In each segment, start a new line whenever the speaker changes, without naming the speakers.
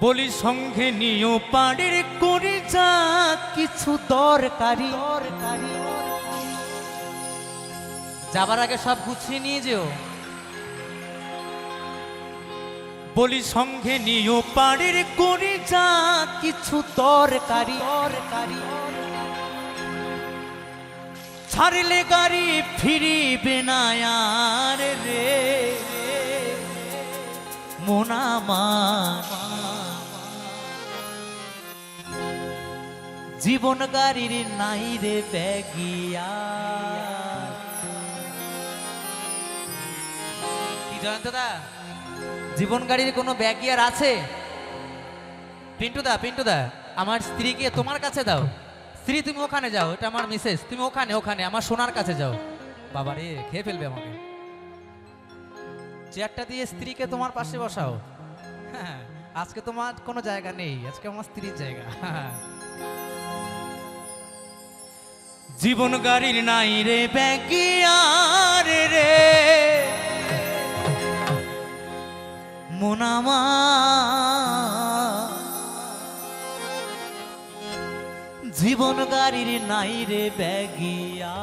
বলি, সঙ্গে নিও পাড়ের করে যা কিছু দরকারি। যাবার আগে সব গুছিয়ে নিয়ে যেও। বলি, সঙ্গে নিও পাড়ের করে যা কিছু দরকারি। দরকারি ছাড়লে গাড়ি ফিরিবে না আর রে। মোনামা জীবন গাড়ির নাই রে ব্যাগিয়া। জয়ন্তদা জীবন গাড়ির কোনো ব্যাগিয়ার আছে? পিন্টুদা পিন্টুদা, আমার স্ত্রীকে তোমার কাছে দাও। স্ত্রী, তুমি ওখানে যাও, এটা আমার মিসেস, তুমি ওখানে ওখানে, আমার সোনার কাছে যাও। বাবা রে খেয়ে ফেলবে আমাকে। চেয়ারটা দিয়ে স্ত্রীকে তোমার পাশে বসাও। হ্যাঁ আজকে তোমার কোনো জায়গা নেই, আজকে আমার স্ত্রীর জায়গা। জীবন গাড়ির নাই রে ব্যাগিয়ার রে। মোনামা জীবন গাড়ির নাই রে ব্যাগিয়া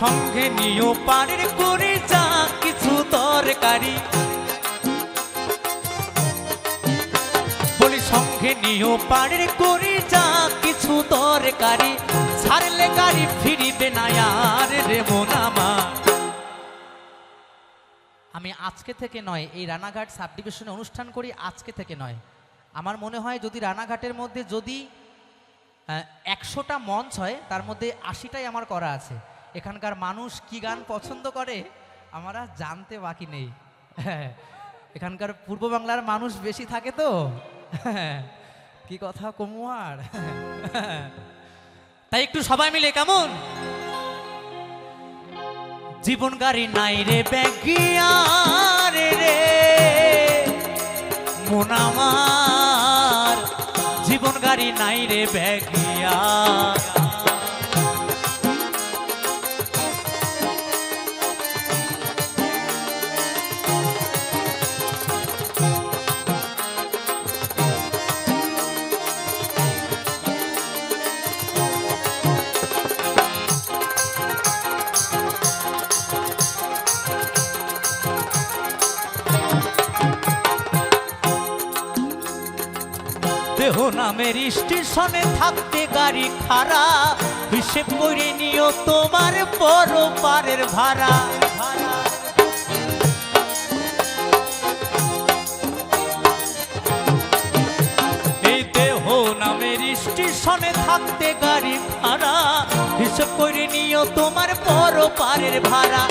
সঙ্গে নিও পাড়ের করে যা কিছু দরকারি বলি, সঙ্গে নিও পাড়ের করে যা কিছু দরকারি ছাড়লে গাড়ি ফিরিবে না আর রে মোনামা আমি আজকে থেকে নয়, এই রানাঘাট সাব ডিভিশনে অনুষ্ঠান করি আজকে থেকে নয়। আমার মনে হয় যদি রানাঘাটের মধ্যে যদি একশোটা মঞ্চ হয়, তার মধ্যে আশিটাই আমার করা আছে। এখানকার মানুষ কি গান পছন্দ করে? আমরা জানতে বাকি নেই। হ্যাঁ, এখানকার পূর্ব বাংলার মানুষ বেশি থাকে তো? হ্যাঁ, কি কথা কমুয়ার তাই একটু সবাই মিলে কেমন? জীবন গাড়ি নাই রে ব্যাগিয়ার রে। মোনামার জীবন গাড়ি নাই রে ব্যাগিয়া দেহ নামের স্টেশনে থাকতে গাড়ি খারা হিসেব করে নিও তোমার বড় পারের ভাড়া স্টেশনে থাকতে গাড়ি ভাড়া। হিসেব করে নিও তোমার বড় পারের ভাড়া।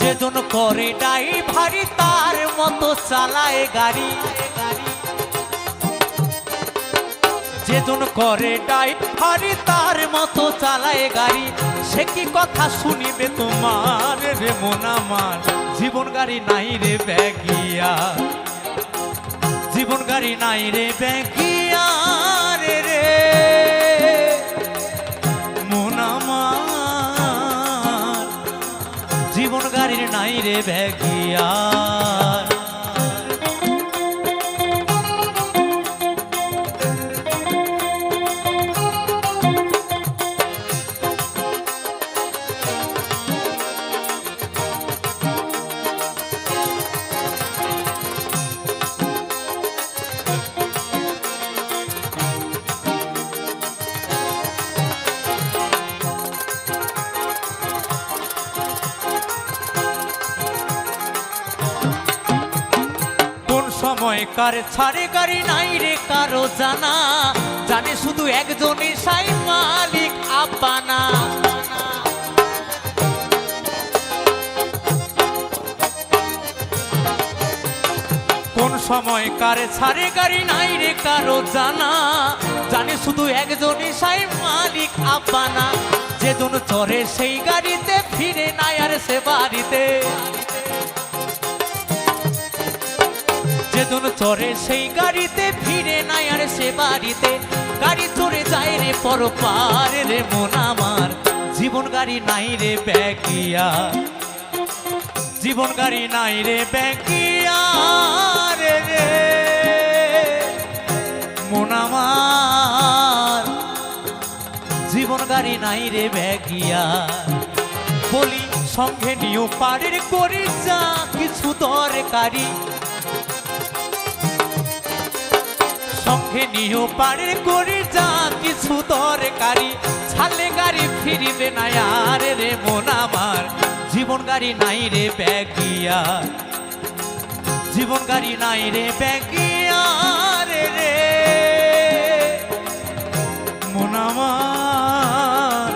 যেজন করে ড্রাইভারি তার মতো চালায় গাড়ি। যেজন করে ড্রাইভারি তার মতো চালায় গাড়ি। সে কি কথা শুনিবে তোমার রে মোনামার জীবন গাড়ি নাই রে ব্যাগিয়া। জীবন গাড়ি নাই রে ব্যাগিয়া রে রে। মোনামার জীবন গাড়ির নাই রে ব্যাগিয়া। সময় কার ছাড়ে গাড়ি নাই রে কারও জানা। জানে শুধু একজনই সাই মালিক আব্বানা। কোন সময় কারে ছাড়ে গাড়ি নাই রে কারও জানা। জানে শুধু একজনই সাই মালিক আব্বানা। যেজন চড়ে সেই গাড়িতে, ফিরে নাই আর সে বাড়িতে। যেজন চড়ে সেই গাড়িতে ফিরে নাই আর সে বাড়িতে। গাড়ি চড়ে যায় রে পর রে মন আমার। জীবন গাড়ি নাই রে ব্যাগিয়া। জীবন গাড়ি নাই রে ব্যাগিয়া রে রে। মন আমার। জীবন গাড়ি নাই রে ব্যাগিয়া। বলি সঙ্গে নিও পাড়ের করি যা কিছু দরকারি। সঙ্গে নিও পাড়ের করি যা কিছু দরকারি। ছালে গাড়ি ফিরিবে না আর রে মন আমার। জীবন গাড়ি নাই রে ব্যাগিয়া। জীবন গাড়ি নাই রে ব্যাগিয়া রে রে। মন আমার,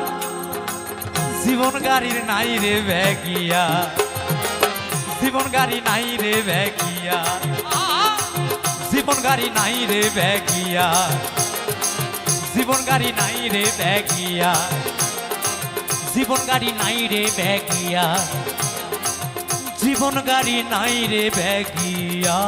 জীবন গাড়ির নাই রে ব্যাগিয়া। জীবন গাড়ি নাই রে ব্যাগিয়া। জীবন গাড়ি নাই রে ব্যাগিয়া। জীবন গাড়ি নাই রে ব্যাগিয়া। জীবন গাড়ি নাই রে ব্যাগিয়া। জীবন গাড়ি নাই রে ব্যাগিয়া।